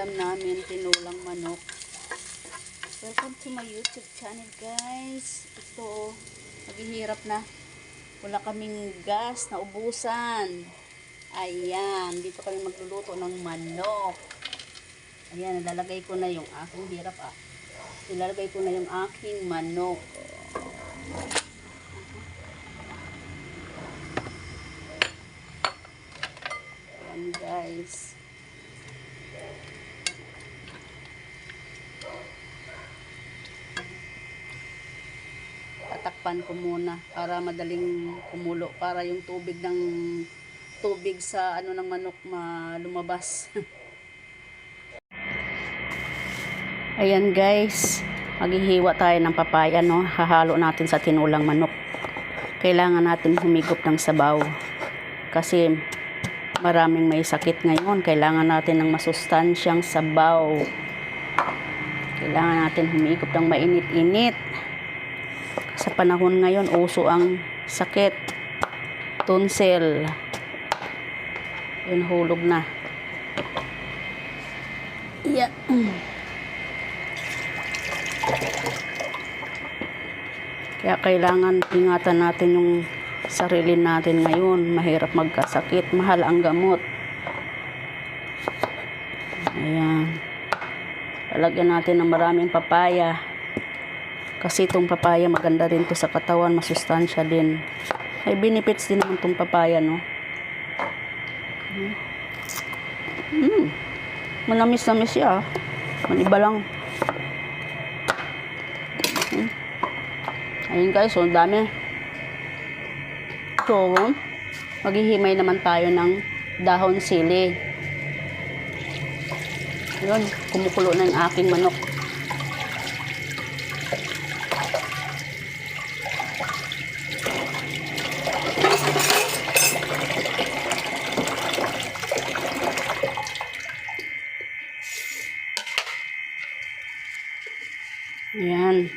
ulam namin, tinulang manok. Welcome to my YouTube channel guys. Ito, maghihirap na. Wala kaming gas na ubusan. Ayan, dito kami magluluto ng manok. Ayan, nalalagay ko na yung aking hirap ah. Ilalagay ko na yung aking manok. Ayan guys. Tatakpan ko muna para madaling kumulo. Para yung tubig ng tubig sa ano ng manok ma lumabas. Ayan guys, maghihiwa tayo ng papaya no. Hahalo natin sa tinulang manok. Kailangan natin humigop ng sabaw. Kasi maraming may sakit ngayon. Kailangan natin ng masustansyang sabaw. Kailangan natin humigop ng mainit-init. Sa panahon ngayon, uso ang sakit. Tonsil. Yun, hulog na. Yeah. Kaya kailangan ingatan natin yung sarili natin ngayon. Mahirap magkasakit. Mahal ang gamot. Ayan. Talagyan natin ng maraming papaya. Kasi itong papaya maganda rin to sa katawan. Masustansya din. May benefits din naman itong papaya, no? Hmm. Manamis-namis siya. ah. Maniba lang. Ayun guys, so ang dami. So, maghihimay naman tayo ng dahon sili. Yun, kumukulo na yung aking manok. Ayan.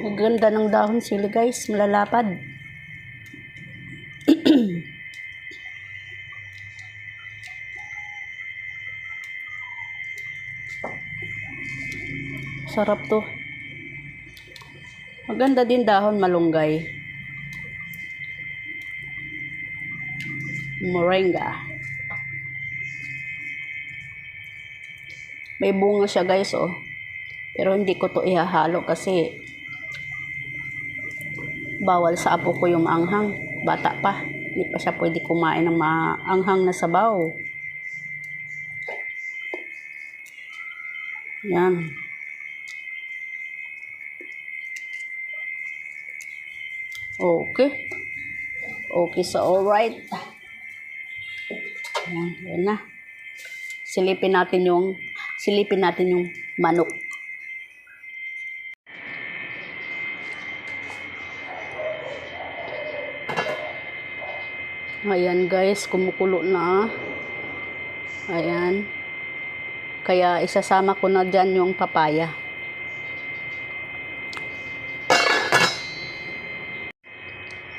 Ang ganda ng dahon sili guys, malalapad. Sarap to. Maganda din dahon malunggay. Moringa. May bunga siya guys oh. Pero hindi ko to ihahalo kasi bawal sa apo ko yung anghang. Bata pa. Hindi pa siya pwede kumain ng maanghang na sabaw. Yan. Okay. Okay sa alright. Yan, yan na. Silipin natin yung silipin natin yung manok. Ayan guys, kumukulo na. Ayan. Kaya isasama ko na dyan yung papaya.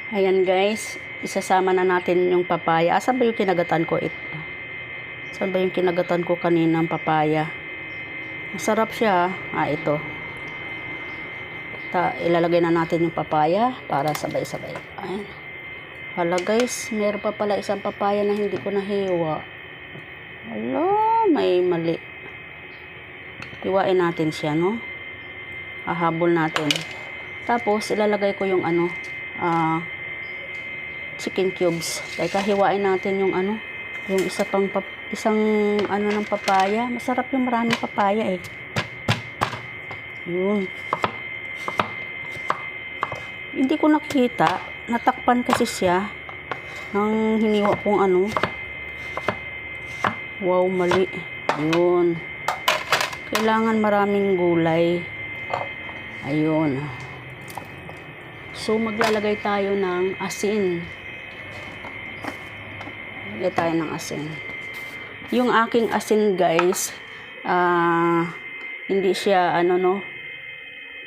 Ayan guys, isasama na natin yung papaya. Asan ba yung kinagatan ko ito? Saan ba yung kinagatan ko kanina ng papaya? Masarap siya. Ah, ito. Ta ilalagay na natin yung papaya para sabay-sabay. Ayan. Hala guys, meron pa pala isang papaya na hindi ko nahiwa. Hala, may mali. Hiwain natin siya, no? Ahabol natin. Tapos, ilalagay ko yung ano, ah, chicken cubes. Teka, hiwain natin yung ano, yung isa pang pap- isang ano ng papaya. Masarap yung maraming papaya eh. Yun. Hindi ko nakita. Natakpan kasi siya ng hiniwa kong ano. Wow, mali. Yun. Kailangan maraming gulay. Ayun. So, maglalagay tayo ng asin. Lagay tayo ng asin. Yung aking asin guys, ah, hindi siya ano no,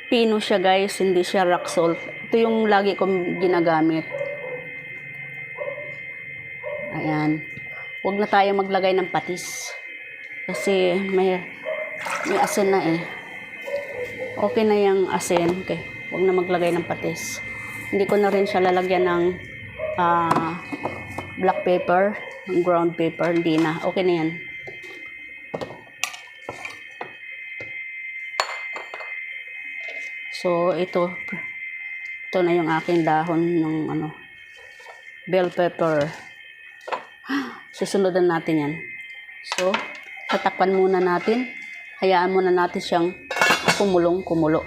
pino siya guys, hindi siya rock salt. Ito yung lagi kong ginagamit. Ayan. Huwag na tayo maglagay ng patis. Kasi may, may asin na eh. Okay na yung asin. Okay. Huwag na maglagay ng patis. Hindi ko na rin siya lalagyan ng ah, black pepper, ng ground pepper. Hindi na. Okay na yan. So, ito. Ito na yung aking dahon ng ano, bell pepper. Susunod na natin yan. So, tatakpan muna natin. Hayaan muna natin siyang kumulong, kumulo.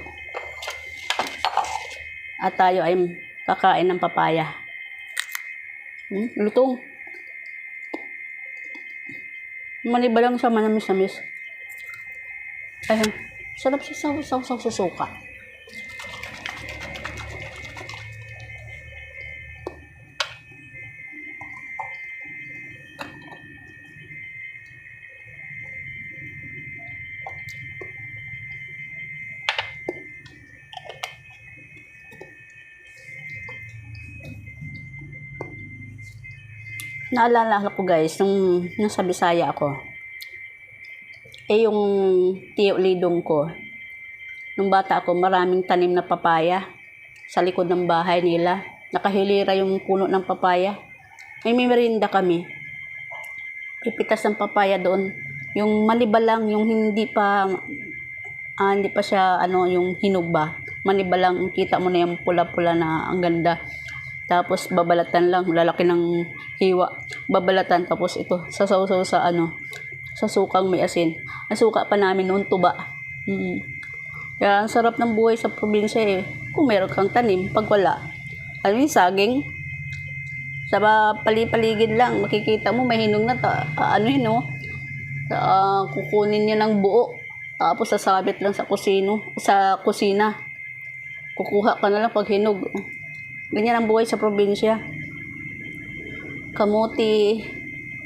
At tayo ay kakain ng papaya. Hmm, lutong. Maniba lang siya manamis-namis. Ayun. Sarap siya sa sa sa sa suka. Naalala ko guys, nung nasa Bisaya ako, eh yung tiyo lidong ko, nung bata ako, maraming tanim na papaya sa likod ng bahay nila. Nakahilira yung puno ng papaya. May merinda kami. Pipitas ng papaya doon. Yung maniba lang, yung hindi pa, ah, hindi pa siya, ano, yung hinog ba. Maniba lang, kita mo na yung pula-pula na ang ganda. Tapos babalatan lang, lalaki ng hiwa. Babalatan tapos ito sasaw-saw sa ano, sa sukang may asin. Ang suka pa namin noon tuba. Mm. Kaya ang sarap ng buhay sa probinsya eh. Kung meron kang tanim, pag wala, ano yung saging? Sa pali-paligid lang, makikita mo mahinog na ta, ah, ano yun no? Ah, kukunin niya ng buo. Tapos sasabit lang sa kusino, sa kusina. Kukuha ka na lang pag hinog. Ganyan ang buhay sa probinsya. Kamuti,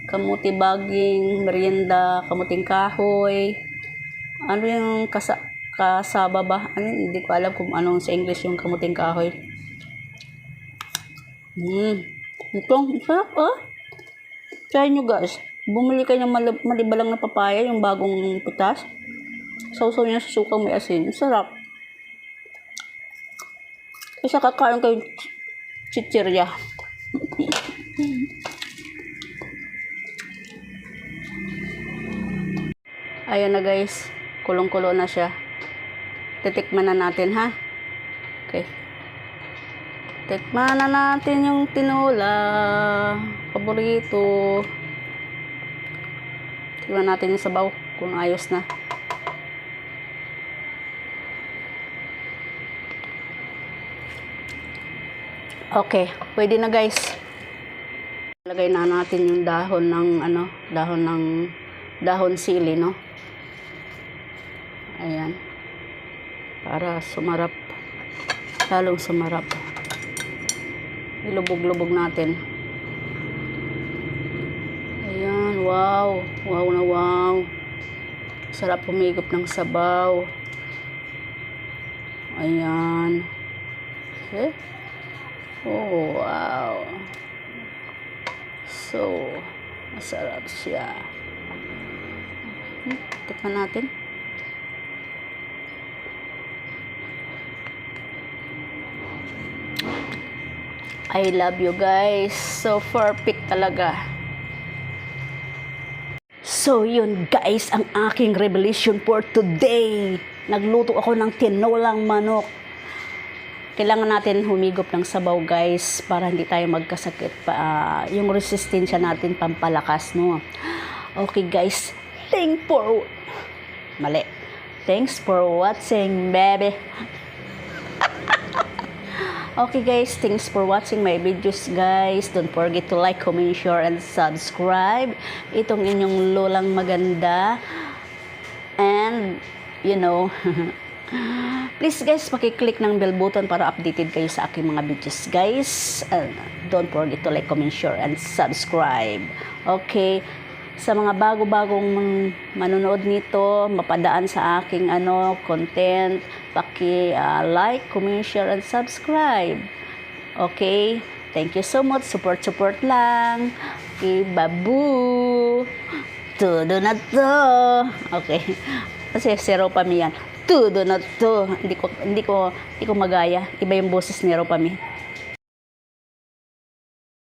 kamuti baging, merienda, kamuting kahoy. Ano yung kasa, kasaba ba? Ano, hindi ko alam kung anong sa English yung kamuting kahoy. Hmm. Ito, ang sarap ah. Try nyo guys. Bumili kayo ng malib- malibalang na papaya, yung bagong putas. Sausaw niya sa sukang may asin. Sarap. Kasi kakain kayo chichirya. Ayan na guys. Kulong-kulo na siya. Titikman na natin ha. Okay. Tikman na natin yung tinola. Paborito. Tikman natin yung sabaw kung ayos na. Okay, pwede na guys. Lagay na natin yung dahon ng ano, dahon ng dahon sili, no? Ayan. Para sumarap. Lalong sumarap. Ilubog-lubog natin. Ayan, wow. Wow na wow. Sarap humigop ng sabaw. Ayan. Okay. Oh, wow. So, masarap siya. Hmm, natin. I love you guys. So perfect talaga. So yun guys, ang aking revelation for today. Nagluto ako ng tinolang manok. Kailangan natin humigop ng sabaw guys para hindi tayo magkasakit pa. ah, yung resistensya natin pampalakas no. Okay guys, thank for Mali. Thanks for watching, baby. Okay guys, thanks for watching my videos guys. Don't forget to like, comment, share, and subscribe. Itong inyong lolang maganda. And, you know, Please guys, pakiclick ng bell button para updated kayo sa aking mga videos guys. And don't forget to like, comment, share, and subscribe. Okay? Sa mga bago-bagong man- manonood nito, mapadaan sa aking ano content, paki ah, like, comment, share, and subscribe. Okay? Thank you so much. Support, support lang. Okay, babu. Todo na to. Okay. Kasi zero pa mi yan. Todo na to. Hindi ko, hindi ko, hindi ko magaya. Iba yung boses ni Ropami.